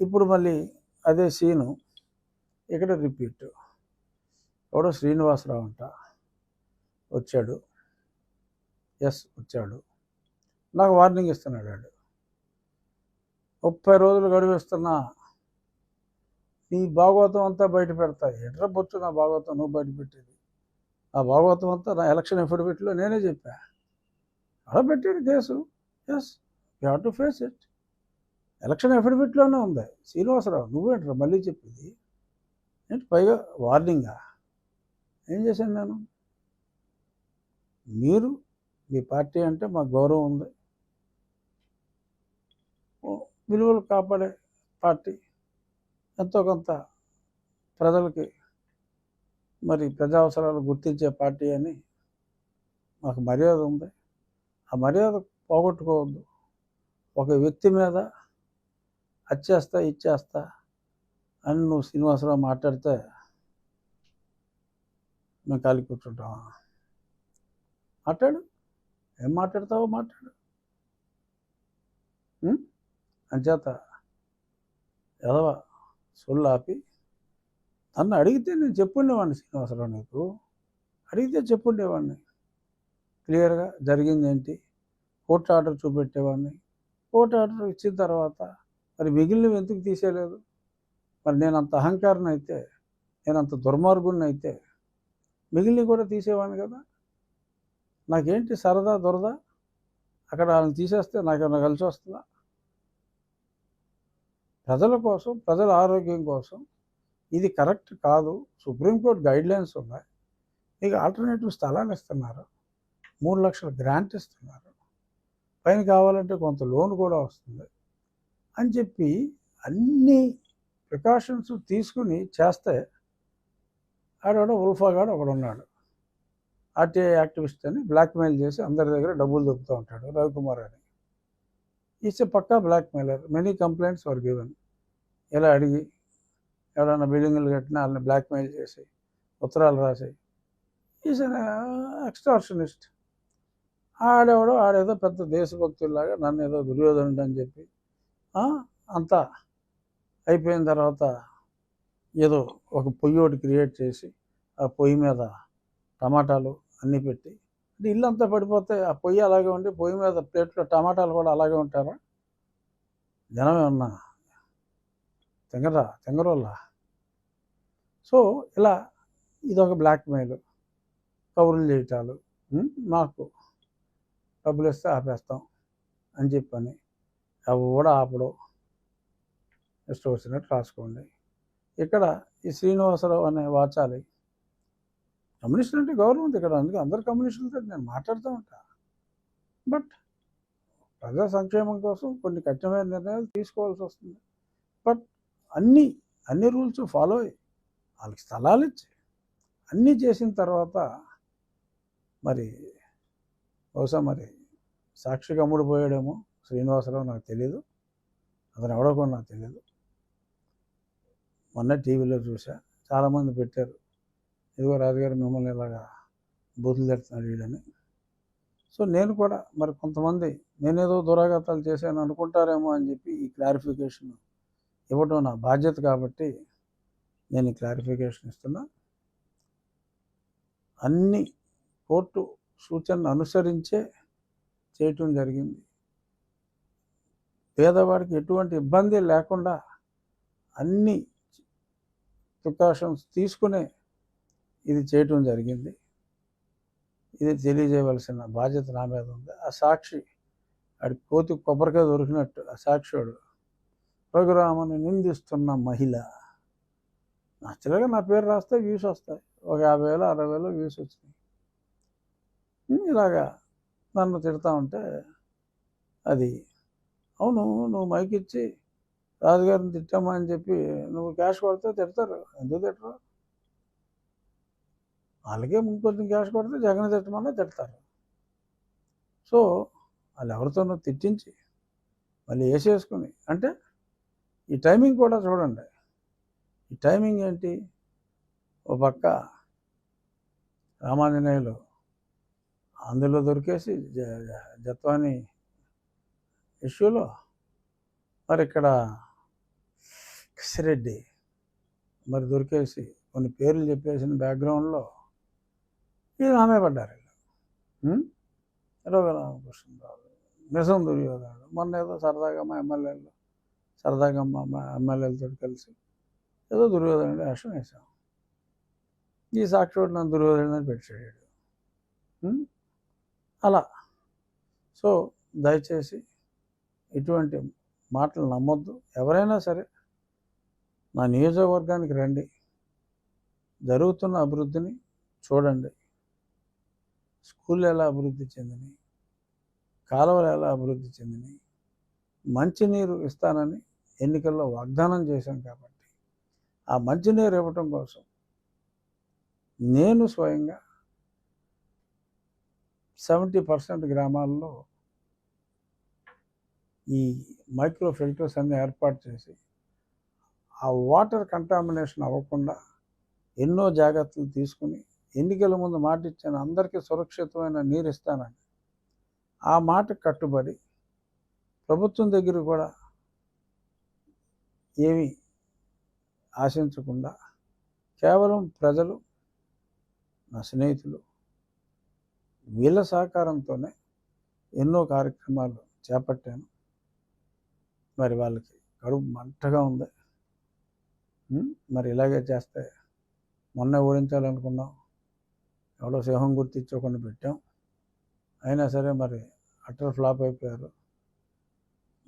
ఇప్పుడు మళ్ళీ అదే సీను. ఇక్కడ రిపీట్. ఎవడో శ్రీనివాసరావు అంట. వచ్చాడు. ఎస్ వచ్చాడు. నాకు వార్నింగ్ ఇస్తున్నాడు వాడు. ముప్పై రోజులు గడివేస్తున్నా నీ భాగవతం అంతా బయట పెడతా. ఎట్రా బొచ్చు నా భాగవతం? నువ్వు బయట పెట్టేది. ఆ భాగవతం అంతా నా ఎలక్షన్ ఎఫిడవిట్లో నేనే చెప్పా. అలా పెట్టాడు case. Yes you have to face it. Election అఫిడవిట్లోనే ఉంది. శ్రీనివాసరావు నువ్వేంట్రా మళ్ళీ చెప్పింది? ఏంటి పైగా వార్నింగా? ఏం చేశాను నేను? మీరు మీ పార్టీ అంటే మాకు గౌరవం ఉంది. విలువలు కాపాడే పార్టీ. ఎంతో కొంత ప్రజలకి మరి ప్రజా అవసరాలు గుర్తించే పార్టీ అని మాకు మర్యాద ఉంది. ఆ మర్యాద పోగొట్టుకోవద్దు. ఒక వ్యక్తి మీద అచ్చేస్తా ఇచ్చేస్తా అని నువ్వు శ్రీనివాసరావు మాట్లాడితే మేము కాలి కూర్చుంటాం మాట్లాడు. ఏం మాట్లాడతావో మాట్లాడు. అంచేత ఎదవ సొల్లు ఆపి నన్ను అడిగితే నేను చెప్పుండేవాడిని శ్రీనివాసరావు నీకు. అడిగితే చెప్పుండేవాడిని. క్లియర్గా జరిగింది ఏంటి? కోర్టు ఆర్డర్ చూపెట్టేవాడిని. కోర్టు ఆర్డర్ ఇచ్చిన తర్వాత మరి మిగిలినవి ఎందుకు తీసేయలేదు? మరి నేను అంత అహంకారం అయితే నేను అంత దుర్మార్గుని అయితే మిగిలినవి కూడా తీసేవాడిని కదా? నాకేంటి సరదా దొరదా? అక్కడ వాళ్ళని తీసేస్తే నాకేమైనా కలిసి వస్తుందా? ప్రజల కోసం ప్రజల ఆరోగ్యం కోసం ఇది కరెక్ట్ కాదు. సుప్రీంకోర్టు గైడ్లైన్స్ ఉన్నాయి. మీకు ఆల్టర్నేటివ్ స్థలాలు ఇస్తున్నారు. మూడు లక్షల గ్రాంట్ ఇస్తున్నారు. పైన కావాలంటే కొంత లోన్ కూడా వస్తుంది. అని చెప్పి అన్ని ప్రికాషన్స్ తీసుకుని చేస్తే ఆడవాడు ఉల్ఫాగాడు ఒకడు ఉన్నాడు. ఆర్టీఐ యాక్టివిస్ట్ అని బ్లాక్మెయిల్ చేసి అందరి దగ్గర డబ్బులు దొబ్బుతూ ఉంటాడు రవికుమార్ అని. Is a Pakka blackmailer. Many complaints were given ఇలా అడిగి ఎవరైనా బిల్డింగ్లు కట్టినా వాళ్ళని బ్లాక్మెయిల్ చేసి ఉత్తరాలు రాసి. ఈస్ అన్ ఎక్స్ట్రాషనిస్ట్ ఆడేవాడు ఆడేదో పెద్ద దేశభక్తుల్లాగా నన్ను ఏదో దుర్యోధనుడు అని చెప్పి అంతా అయిపోయిన తర్వాత ఏదో ఒక పొయ్యి ఒకటి క్రియేట్ చేసి ఆ పొయ్యి మీద టమాటాలు అన్నీ పెట్టి అంటే ఇల్లు అంతా పడిపోతే ఆ పొయ్యి అలాగే ఉండి పొయ్యి మీద ప్లేట్లో టమాటాలు కూడా అలాగే ఉంటారా? జనం ఏమన్నా తెంగరా తెంగరోళ్ళ సో ఇలా ఇదొక బ్లాక్మెయిల్ కబుర్లు చేయటాలు మాకు డబ్బులు ఇస్తే ఆపేస్తాం అని చెప్పని అవి కూడా ఆపడం ఇష్టం వచ్చినట్టు రాసుకోండి ఇక్కడ ఈ శ్రీనివాసరావు అనే వాచాలి. కమ్యూనిస్ట్ అంటే గౌరవం ఇక్కడ అందుకే అందరు కమ్యూనిస్టులతో నేను మాట్లాడుతూ ఉంటా. బట్ ప్రజా సంక్షేమం కోసం కొన్ని కఠినమైన నిర్ణయాలు తీసుకోవాల్సి వస్తుంది. బట్ అన్నీ అన్ని రూల్స్ ఫాలో అయ్యి వాళ్ళకి స్థలాలు ఇచ్చి అన్నీ చేసిన తర్వాత మరి బహుశా మరి సాక్షిగా అమ్ముడు పోయాడేమో శ్రీనివాసరావు నాకు తెలియదు అతను ఎవడో కూడా నాకు తెలియదు మొన్న టీవీలో చూసా. చాలామంది పెట్టారు. ఇదిగో రాజుగారు మిమ్మల్ని ఇలాగా బూతులు తెడుతున్నాడు వీడని సో నేను కూడా మరి కొంతమంది నేనేదో దురాఘాతాలు చేశాను అనుకుంటారేమో అని చెప్పి ఈ క్లారిఫికేషన్ ఇవ్వడం నా బాధ్యత కాబట్టి నేను ఈ క్లారిఫికేషన్ ఇస్తున్నా. అన్ని కోర్టు సూచనను అనుసరించే చేయటం జరిగింది. పేదవాడికి ఎటువంటి ఇబ్బంది లేకుండా అన్ని ప్రికాషన్స్ తీసుకునే ఇది చేయటం జరిగింది. ఇది తెలియజేయవలసిన బాధ్యత నా మీద ఉంది. ఆ సాక్షి ఆడి కోతి కొబ్బరికాయ దొరికినట్టు ఆ సాక్షివాడు రఘురామని నిందిస్తున్న మహిళ. నచ్చలేక నా పేరు రాస్తే వ్యూస్ వస్తాయి. ఒక యాభై వేలు అరవై వేలు వ్యూస్ వచ్చినాయి. ఇలాగా నన్ను తిడతా ఉంటే అది అవును నువ్వు మైక్ ఇచ్చి రాజుగారిని తిట్టామా అని చెప్పి నువ్వు క్యాష్ కొడితే తిడతారు. ఎందుకు తిట్టరు? వాళ్ళకే ఇంకొంచెం క్యాష్ కొడితే జగన్ తిట్టమన్నా తిడతారు. సో వాళ్ళు ఎవరితోనో తిట్టించి మళ్ళీ వేసేసుకుని అంటే ఈ టైమింగ్ కూడా చూడండి. ఈ టైమింగ్ ఏంటి? ఓ పక్క రామాంజనేయులు అందులో దొరికేసి జ- జత్వాని ఇష్యూలో? మరి ఇక్కడ కిసిరెడ్డి మరి దొరికేసి కొన్ని పేర్లు చెప్పేసిన బ్యాక్గ్రౌండ్లో ఇది ఆమె పడ్డారు వీళ్ళు. ఉం? నిజం దుర్యోధనుడు. మొన్న ఏదో సరదాగా మా ఎమ్మెల్యేలు సరదాగా మా ఎమ్మెల్యేలతో కలిసి ఏదో దుర్యోధనుడు వేషం వేసాం ఈ సాక్షివాడు నన్ను దుర్యోధనుడు పెట్టాడు. అలా. సో దయచేసి ఇటువంటి మాటలు నమ్మొద్దు. ఎవరైనా సరే నా నియోజకవర్గానికి రండి. జరుగుతున్న అభివృద్ధిని చూడండి. స్కూల్ ఎలా అభివృద్ధి చెందినాయి కాలువలు ఎలా అభివృద్ధి చెందినాయి మంచినీరు ఇస్తానని ఎన్నికల్లో వాగ్దానం చేశాం కాబట్టి ఆ మంచినీరు ఇవ్వటం కోసం నేను స్వయంగా సెవెంటీ పర్సెంట్ గ్రామాల్లో ఈ మైక్రో ఫిల్టర్స్ అన్ని ఏర్పాటు చేసి ఆ వాటర్ కంటామినేషన్ అవ్వకుండా ఎన్నో జాగ్రత్తలు తీసుకుని ఎన్నికల ముందు మాట ఇచ్చాను అందరికీ సురక్షితమైన నీరు ఇస్తానని. ఆ మాట కట్టుబడి ప్రభుత్వం దగ్గర కూడా ఏమీ ఆశించకుండా కేవలం ప్రజలు నా స్నేహితులు వీళ్ళ సహకారంతోనే ఎన్నో కార్యక్రమాలు చేపట్టాను. మరి వాళ్ళకి కడుపు మంటగా ఉంది. మరి ఇలాగే చేస్తే మొన్న ఓడించాలనుకున్నాం. ఎవడో సింహం గుర్తించకుండా పెట్టాం. అయినా సరే మరి అటర్ ఫ్లాప్ అయిపోయారు.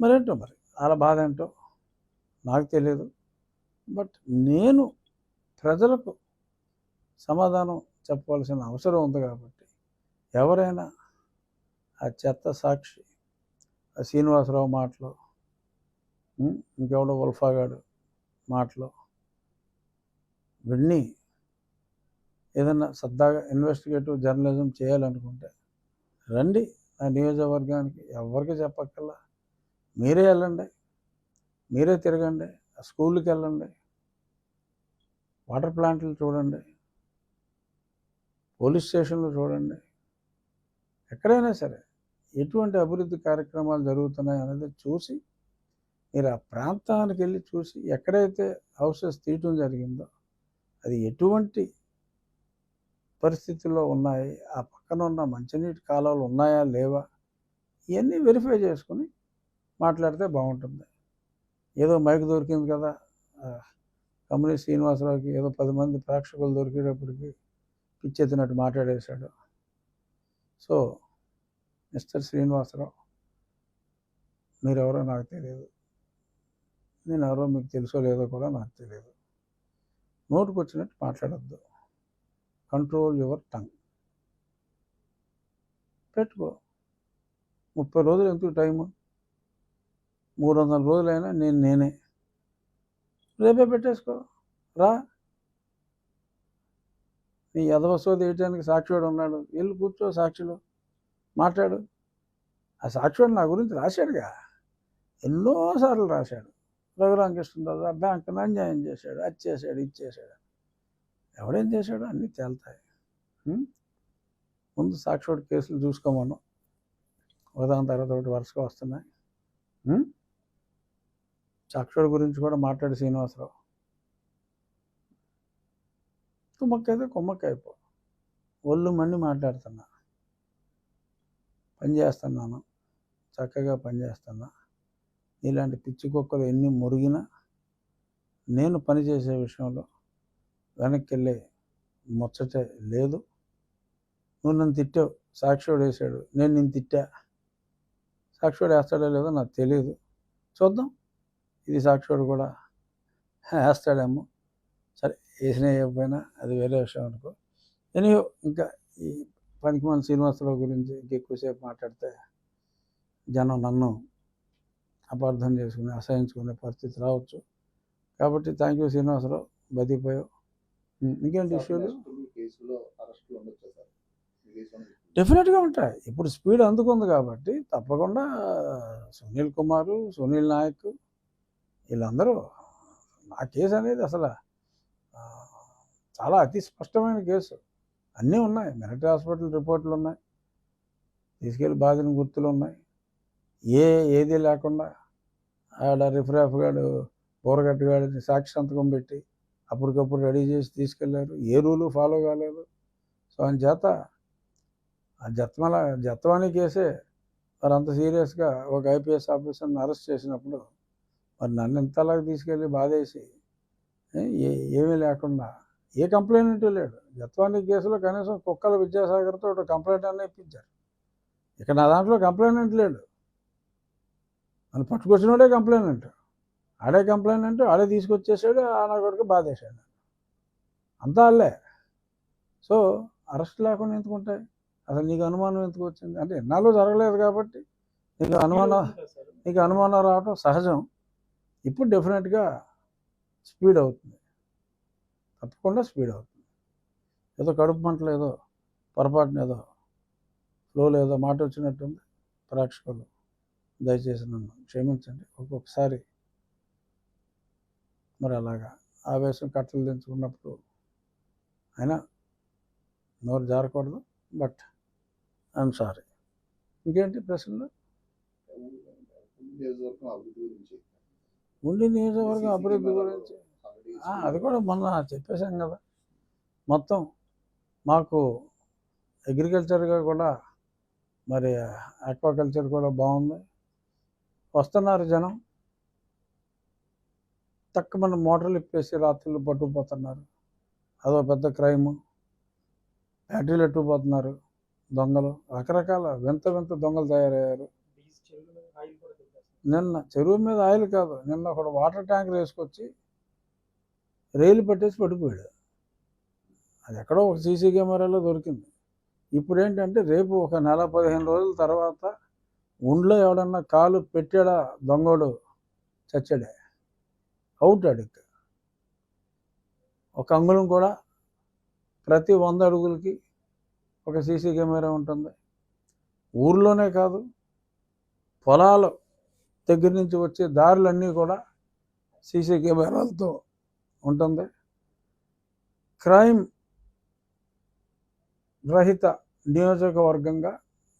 మరేంటో మరి? వాళ్ళ బాధ ఏంటో నాకు తెలియదు బట్ నేను ప్రజలకు సమాధానం చెప్పవలసిన అవసరం ఉంది కాబట్టి ఎవరైనా ఆ చెత్త సాక్షి ఆ శ్రీనివాసరావు మాటలు ఇంకెవడో ఉల్ఫాగాడు మాటలు. విన్ని ఏదన్నా సరదాగా ఇన్వెస్టిగేటివ్ జర్నలిజం చేయాలనుకుంటే రండి నా నియోజకవర్గానికి. ఎవరికి చెప్పక్కల్లా మీరే వెళ్ళండి. మీరే తిరగండి. స్కూల్కి వెళ్ళండి. వాటర్ ప్లాంట్లు చూడండి. పోలీస్ స్టేషన్లు చూడండి. ఎక్కడైనా సరే ఎటువంటి అభివృద్ధి కార్యక్రమాలు జరుగుతున్నాయి అనేది చూసి మీరు ఆ ప్రాంతానికి వెళ్ళి చూసి ఎక్కడైతే హౌసెస్ తీయటం జరిగిందో అది ఎటువంటి పరిస్థితుల్లో ఉన్నాయి? ఆ పక్కన ఉన్న మంచినీటి కాలువలు ఉన్నాయా? లేవా? ఇవన్నీ వెరిఫై చేసుకుని మాట్లాడితే బాగుంటుంది. ఏదో మైక్ దొరికింది కదా. ఆ, శ్రీనివాసరావుకి ఏదో పది మంది ప్రేక్షకులు దొరికేటప్పటికి పిచ్చెత్తినట్టు మాట్లాడేశాడు. సో మిస్టర్ శ్రీనివాసరావు మీరెవరో నాకు తెలియదు నేను ఎవరో మీకు తెలుసో లేదో కూడా నాకు తెలియదు. నోటుకు వచ్చినట్టు మాట్లాడద్దు. కంట్రోల్ యువర్ టంగ్ పెట్టుకో. ముప్పై రోజులు ఎందుకు టైము? మూడు వందల రోజులైనా నేను నేనే. రేపే పెట్టేసుకో. రా. నీ ఎదవసో తీయటానికి సాక్షివాడు ఉన్నాడు. వెళ్ళి కూర్చో సాక్షిలో. మాట్లాడు. ఆ సాక్షివాడు నా గురించి రాశాడుగా. ఎన్నోసార్లు రాశాడు. రఘురామకృష్ణరాజు ఆ బ్యాంకును అన్యాయం చేశాడు అది చేశాడు ఇది చేశాడు. ఎవడేం చేశాడు అన్నీ తేలుతాయి. ముందు సాక్షివాడు కేసులు చూసుకోమను. ఉదాహరణ తర్వాత ఒకటి వరుసగా వస్తున్నాయి. సాక్షుడి గురించి కూడా మాట్లాడు శ్రీనివాసరావు. కుమ్మక్కైతే కుమ్మక్కైపో. ఒళ్ళు మండి మాట్లాడుతున్నా. పని చేస్తున్నాను. చక్కగా పని చేస్తున్నా. ఇలాంటి పిచ్చి కుక్కలు ఎన్ని మురిగినా నేను పనిచేసే విషయంలో వెనక్కి వెళ్ళే ముచ్చటే లేదు. నువ్వు నన్ను తిట్టావు. సాక్షివాడు వేసాడు నేను నిన్ను తిట్టా. సాక్షివాడు వేస్తాడో లేదో నాకు తెలియదు చూద్దాం. ఇది సాక్షివాడు కూడా వేస్తాడేమో. సరే వేసిన వేయకపోయినా అది వేరే విషయం అనుకో. ఎనీహో ఇంకా ఈ పనికి మన శ్రీనివాసరావు గురించి ఇంకెక్కువసేపు మాట్లాడితే జనం నన్ను అపార్థం చేసుకుని అసహించుకునే పరిస్థితి రావచ్చు. కాబట్టి థ్యాంక్ యూ శ్రీనివాసరావు. బతికిపోయావు. ఇంకేంటి ఇష్యూలు డెఫినెట్గా ఉంటాయి. ఇప్పుడు స్పీడ్ అందుకుంది కాబట్టి తప్పకుండా సునీల్ కుమారు సునీల్ నాయక్ వీళ్ళందరూ నా కేసు అనేది అసలు చాలా అతి స్పష్టమైన కేసు. అన్నీ ఉన్నాయి. మిలిటరీ హాస్పిటల్ రిపోర్ట్లు ఉన్నాయి. తీసుకెళ్ళి బాధిన గుర్తులు ఉన్నాయి. ఏ ఏది లేకుండా ఆడ రిఫ్రాఫ్ గాడు బోరగట్టుగాడిని సాక్షి సంతకం పెట్టి అప్పటికప్పుడు రెడీ చేసి తీసుకెళ్ళారు. ఏ రూలు ఫాలో కాలేదు. సో అని చేత ఆ జత్మల జత్వాని కేసే మరి అంత సీరియస్గా ఒక ఐపీఎస్ ఆఫీసర్ని అరెస్ట్ చేసినప్పుడు మరి నన్ను ఇంతలాగా తీసుకెళ్ళి బాధేసి ఏ ఏమీ లేకుండా ఏ కంప్లైంట్ లేడు. జత్వాని కేసులో కనీసం కుక్కల విద్యాసాగర్తో ఒక కంప్లైంట్ అన్న ఇప్పించారు. ఇక నా దాంట్లో కంప్లైంట్ లేడు పట్టుకొచ్చిన పట్టుకొచ్చినోడే కంప్లైంట్ ఆడే కంప్లైంట్ ఆడే తీసుకొచ్చేసాడు ఆ నా కొడుకు బాధేశాడు. అంతా అల్లే సో అరెస్ట్ లేకుండా ఎందుకు ఉంటాయి? అసలు నీకు అనుమానం ఎందుకు వచ్చింది? అంటే ఎన్నాళ్ళు జరగలేదు కాబట్టి నీకు అనుమానం నీకు అనుమానం రావడం సహజం. ఇప్పుడు డెఫినెట్గా స్పీడ్ అవుతుంది. తప్పకుండా స్పీడ్ అవుతుంది. ఏదో కడుపు మంటలు ఏదో పొరపాటున ఏదో ఫ్లోలో లేదో మాట వచ్చినట్టుంది ప్రేక్షకులు. దయచేసి నన్ను క్షమించండి. ఒక్కొక్కసారి మరి అలాగా ఆవేశం కట్టలు దించుకున్నప్పుడు అయినా నోరు జారకూడదు. బట్ ఐఎమ్ సారీ ఇంకేంటి ప్రశ్నలు? ఉండి నియోజకవర్గం అభివృద్ధి గురించి. అది కూడా మొన్న చెప్పేశాం కదా. మొత్తం మాకు అగ్రికల్చర్గా కూడా మరి ఆక్వాకల్చర్ కూడా బాగుంది. వస్తున్నారు జనం. తక్కువ మన మోటార్లు ఇప్పేసి రాత్రులు పట్టుకుపోతున్నారు. అదో పెద్ద క్రైము. బ్యాటరీలు ఎట్టుకుపోతున్నారు దొంగలు. రకరకాల వింత వింత దొంగలు తయారయ్యారు. నిన్న చెరువు మీద ఆయిల్ కాదు నిన్న ఒకడు వాటర్ ట్యాంకర్ వేసుకొచ్చి రైలు పట్టేసి పడిపోయాడు. అది ఎక్కడో ఒక సీసీ కెమెరాలో దొరికింది. ఇప్పుడు ఏంటంటే రేపు ఒక నెల పదిహేను రోజుల తర్వాత ఒంట్లో ఎవడన్నా కాలు పెట్టాడా దొంగోడు? చచ్చాడే? అవుట్ అడిక్ ఒక అంగుళం కూడా ప్రతి వంద అడుగులకి ఒక సీసీ కెమెరా ఉంటుంది. ఊర్లోనే కాదు పొలాలు దగ్గర నుంచి వచ్చే దారులన్నీ కూడా సీసీ కెమెరాలతో ఉంటుంది. క్రైమ్ రహిత నియోజకవర్గంగా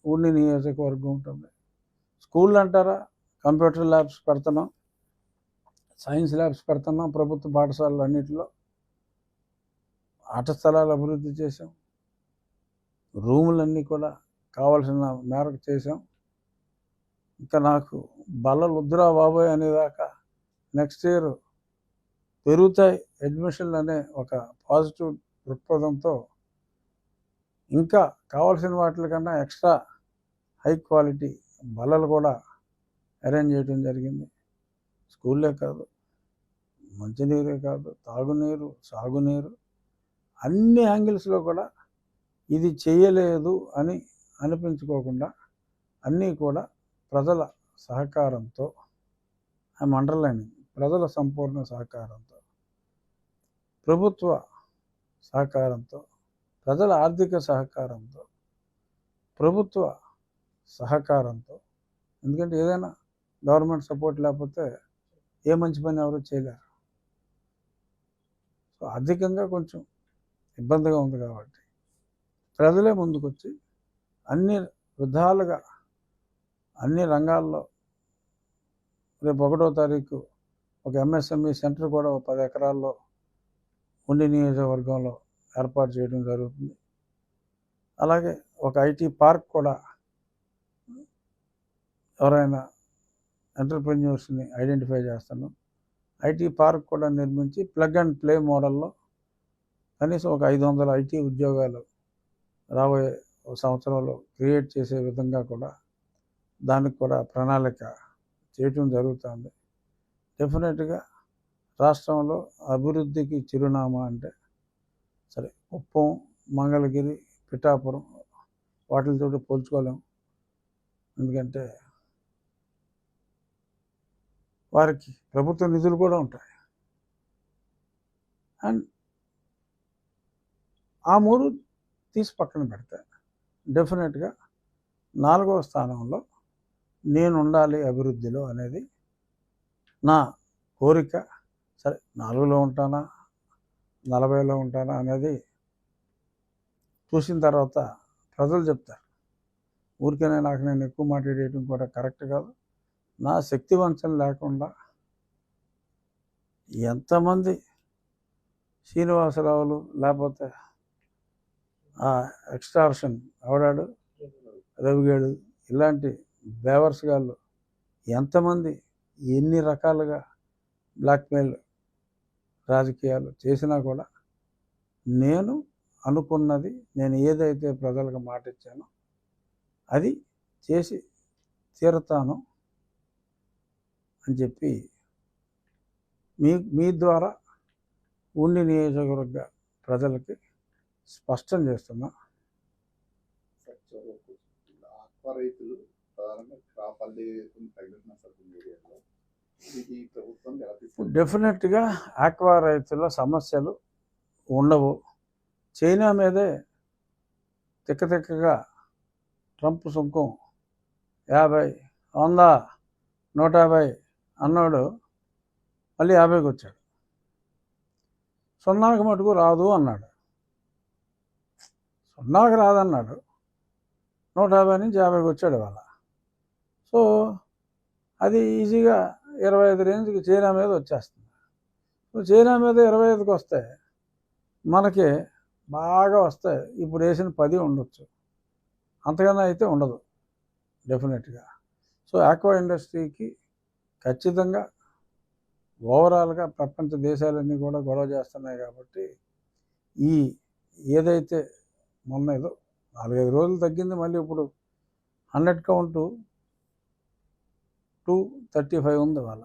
ఉన్ని నియోజకవర్గం ఉంటుంది. స్కూల్ అంటారా? కంప్యూటర్ ల్యాబ్స్ పెడుతున్నాం. సైన్స్ ల్యాబ్స్ పెడుతున్నాం. ప్రభుత్వ పాఠశాలలు అన్నింటిలో. ఆట స్థలాలు అభివృద్ధి చేసాం రూములన్నీ కూడా కావాల్సిన మేరకు చేసాం ఇంకా నాకు బల్లలు వద్దురా బాబోయ్ అనేదాకా నెక్స్ట్ ఇయర్ పెరుగుతాయి అడ్మిషన్లు అనే ఒక పాజిటివ్ దృక్పథంతో ఇంకా కావాల్సిన వాటికన్నా ఎక్స్ట్రా హై క్వాలిటీ బలలు కూడా అరేంజ్ చేయడం జరిగింది. స్కూళ్ళే కాదు మంచినీరే కాదు తాగునీరు సాగునీరు అన్ని యాంగిల్స్లో కూడా ఇది చేయలేదు అని అనిపించుకోకుండా అన్నీ కూడా ప్రజల సహకారంతో ఐఎమ్ అండర్లైనింగ్ ప్రజల సంపూర్ణ సహకారంతో ప్రభుత్వ సహకారంతో ప్రజల ఆర్థిక సహకారంతో ప్రభుత్వ సహకారంతో. ఎందుకంటే ఏదైనా గవర్నమెంట్ సపోర్ట్ లేకపోతే ఏ మంచి పని ఎవరు చేయలేరు. సో ఆర్థికంగా కొంచెం ఇబ్బందిగా ఉంది కాబట్టి ప్రజలే ముందుకొచ్చి అన్ని విధాలుగా అన్ని రంగాల్లో రేపు ఒకటో తారీఖు ఒక ఎంఎస్ఎంఈ సెంటర్ కూడా ఒక పది ఎకరాల్లో ఉండి నియోజకవర్గంలో ఏర్పాటు చేయడం జరుగుతుంది. అలాగే ఒక ఐటీ పార్క్ కూడా ఎవరైనా ఎంటర్ప్రెన్యూర్స్ని ఐడెంటిఫై చేస్తాను. ఐటీ పార్క్ కూడా నిర్మించి ప్లగ్ అండ్ ప్లే మోడల్లో కనీసం ఒక ఐదు వందల ఐటీ ఉద్యోగాలు రాబోయే సంవత్సరంలో క్రియేట్ చేసే విధంగా కూడా దానికి కూడా ప్రణాళిక చేయటం జరుగుతుంది. డెఫినెట్గా రాష్ట్రంలో అభివృద్ధికి చిరునామా అంటే సరే కుప్పం మంగళగిరి పిఠాపురం వాటితో పోల్చుకోలేము ఎందుకంటే వారికి ప్రభుత్వ నిధులు కూడా ఉంటాయి. అండ్ ఆ మూడు తీసి పక్కన పెడితే. డెఫినెట్గా నాలుగవ స్థానంలో నేను ఉండాలి అభివృద్ధిలో అనేది నా కోరిక. సరే నాలుగులో ఉంటానా? నలభైలో ఉంటానా? అనేది చూసిన తర్వాత ప్రజలు చెప్తారు. ఊరికనే నాకు నేను ఎక్కువ మాట్లాడేయడం కూడా కరెక్ట్ కాదు. నా శక్తి వంచన లేకుండా ఎంతమంది శ్రీనివాసరావులు లేకపోతే ఆ ఎక్స్టార్షన్ అవడాడు రవిగేడు. ఇలాంటి బేవర్స్ గాళ్ళు ఎంతమంది ఎన్ని రకాలుగా బ్లాక్మెయిల్ రాజకీయాలు చేసినా కూడా నేను అనుకున్నది నేను ఏదైతే ప్రజలకు మాట ఇచ్చానో అది చేసి తీరుతాను. అని చెప్పి మీ మీ ద్వారా ఉండి నియోజకవర్గ ప్రజలకి స్పష్టం చేస్తున్నా. రైతులు డెఫినెట్గా ఆక్వా రైతుల సమస్యలు ఉండవు. చైనా మీదే తిక్క తిక్కగా ట్రంప్ సుంకం యాభై వంద నూట యాభై అన్నాడు. మళ్ళీ యాభైకి వచ్చాడు. సున్నాకి మటుకు రాదు అన్నాడు. సున్నాకి రాదన్నాడు. నూట యాభై నుంచి యాభైకి వచ్చాడు ఇవాళ. సో అది ఈజీగా ఇరవై ఐదు రేంజ్కి చైనా మీద వచ్చేస్తుంది. సో చైనా మీద ఇరవై ఐదుకి వస్తే మనకి బాగా వస్తాయి ఇప్పుడు వేసిన పది ఉండొచ్చు. అంతకన్నా అయితే ఉండదు. డెఫినెట్గా. సో ఆక్వా ఇండస్ట్రీకి ఖచ్చితంగా ఓవరాల్గా ప్రపంచ దేశాలన్నీ కూడా గొడవ చేస్తున్నాయి కాబట్టి ఈ ఏదైతే మొన్న ఏదో నాలుగైదు రోజులు తగ్గింది మళ్ళీ ఇప్పుడు hundred count two thirty five ఉంది వాళ్ళ.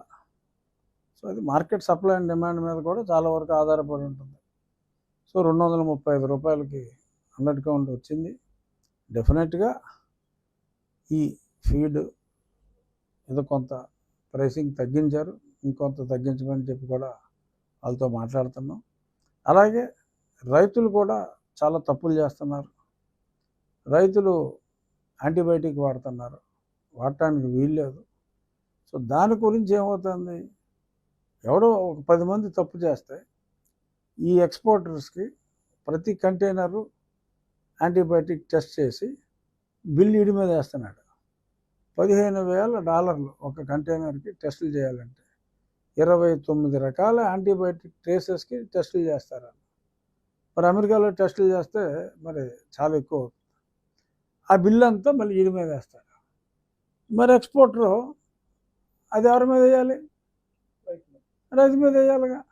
సో అది మార్కెట్ సప్లై అండ్ డిమాండ్ మీద కూడా చాలా వరకు ఆధారపడి ఉంటుంది. సో రెండు వందల ముప్పై ఐదు రూపాయలకి హండ్రెడ్ కౌంట్ వచ్చింది. డెఫినెట్గా ఈ ఫీడ్ ఏదో కొంత ప్రైసింగ్ తగ్గించారు. ఇంకొంత తగ్గించమని చెప్పి కూడా వాళ్ళతో మాట్లాడుతున్నాం. అలాగే రైతులు కూడా చాలా తప్పులు చేస్తున్నారు. రైతులు యాంటీబయాటిక్ వాడుతున్నారు. వాడటానికి వీల్లేదు సో దాని గురించి ఏమవుతుంది? ఎవడో ఒక పది మంది తప్పు చేస్తే ఈ ఎక్స్పోర్టర్స్కి ప్రతి కంటైనరు యాంటీబయాటిక్ టెస్ట్ చేసి బిల్ ఇడి మీద వేస్తున్నాడు. పదిహేను వేల డాలర్లు ఒక కంటైనర్కి టెస్టులు చేయాలంటే. ఇరవై తొమ్మిది రకాల యాంటీబయాటిక్ ట్రేసెస్కి టెస్టులు చేస్తారు మరి అమెరికాలో టెస్టులు చేస్తే మరి చాలా ఎక్కువ అవుతుంది. ఆ బిల్లు అంతా మళ్ళీ ఈడి మీద వేస్తారు. మరి ఎక్స్పోర్టరు అది ఎవరి మీద వేయాలి? రైతు మీద వేయాలిగా.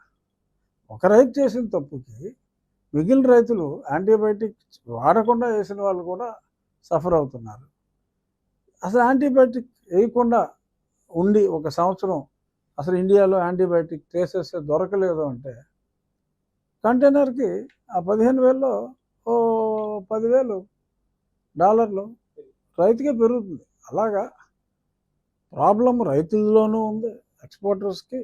ఒక రైతు చేసిన తప్పుకి మిగిలిన రైతులు యాంటీబయాటిక్ వాడకుండా వేసిన వాళ్ళు కూడా సఫర్ అవుతున్నారు. అసలు యాంటీబయాటిక్ వేయకుండా ఉండి ఒక సంవత్సరం అసలు ఇండియాలో యాంటీబయాటిక్ ట్రేసెస్ దొరకలేదు అంటే కంటైనర్కి ఆ పదిహేను వేల్లో ఓ పదివేలు డాలర్లు రైతుకే పెరుగుతుంది. అలాగా ప్రాబ్లం రైతుల్లోనూ ఉంది ఎక్స్పోర్టర్స్కి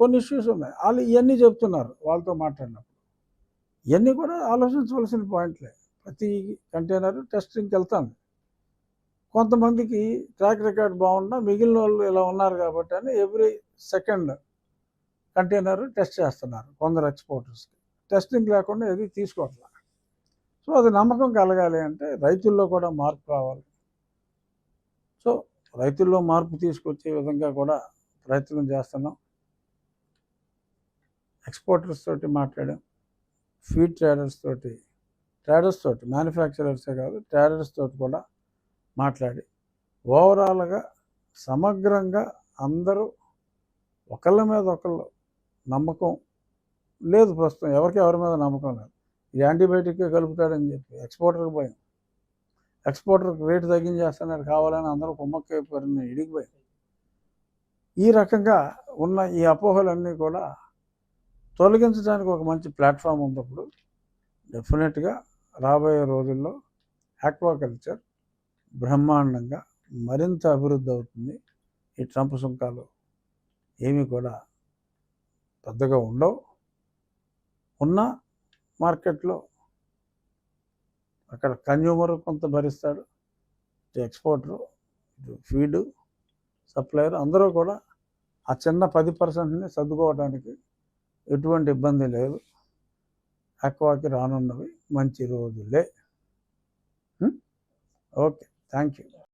కొన్ని ఇష్యూస్ ఉన్నాయి. వాళ్ళు ఇవన్నీ చెప్తున్నారు వాళ్ళతో మాట్లాడినప్పుడు. ఇవన్నీ కూడా ఆలోచించవలసిన పాయింట్లే. ప్రతి కంటైనర్ టెస్టింగ్కి వెళ్తాను. కొంతమందికి ట్రాక్ రికార్డ్ బాగున్నా మిగిలిన వాళ్ళు ఇలా ఉన్నారు కాబట్టి అని ఎవ్రీ సెకండ్ కంటైనర్ టెస్ట్ చేస్తున్నారు కొందరు ఎక్స్పోర్టర్స్కి టెస్టింగ్ లేకుండా ఏది తీసుకోవట్లేదు సో అది నమ్మకం కలగాలి అంటే రైతుల్లో కూడా మార్పు రావాలి. సో రైతుల్లో మార్పు తీసుకొచ్చే విధంగా కూడా ప్రయత్నం చేస్తున్నాం. ఎక్స్పోర్టర్స్ తోటి మాట్లాడాం. ఫీడ్ ట్రేడర్స్ తోటి ట్రేడర్స్ తోటి మ్యానుఫ్యాక్చరర్సే కాదు ట్రేడర్స్ తోటి కూడా మాట్లాడి. ఓవరాల్గా సమగ్రంగా అందరూ ఒకళ్ళ మీద ఒకళ్ళు నమ్మకం లేదు ప్రస్తుతం. ఎవరికి ఎవరి మీద నమ్మకం లేదు. ఇది యాంటీబయాటిక్గా కలుపుతాడని చెప్పి ఎక్స్పోర్టర్కి పోయింది ఎక్స్పోర్టర్కి రేటు తగ్గించేస్తున్నారు కావాలని అందరూ కుమ్మక్కైపోయారని ఇడిగిపోయింది ఈ రకంగా ఉన్న ఈ అపోహలన్నీ కూడా తొలగించడానికి ఒక మంచి ప్లాట్ఫామ్ ఉన్నప్పుడు డెఫినెట్గా రాబోయే రోజుల్లో ఆక్వాకల్చర్ బ్రహ్మాండంగా మరింత అభివృద్ధి అవుతుంది. ఈ ట్రంప్ సుంకాలు ఏమీ కూడా పెద్దగా ఉండవు. ఉన్న మార్కెట్లో అక్కడ కన్జ్యూమర్ కొంత భరిస్తాడు. ఎక్స్పోర్టరు ఫీడు సప్లయర్ అందరూ కూడా ఆ చిన్న పది పర్సెంట్ని సర్దుకోవడానికి ఎటువంటి ఇబ్బంది లేదు. అక్వాకి రానున్నవి మంచి రోజులే. ఓకే. Thank you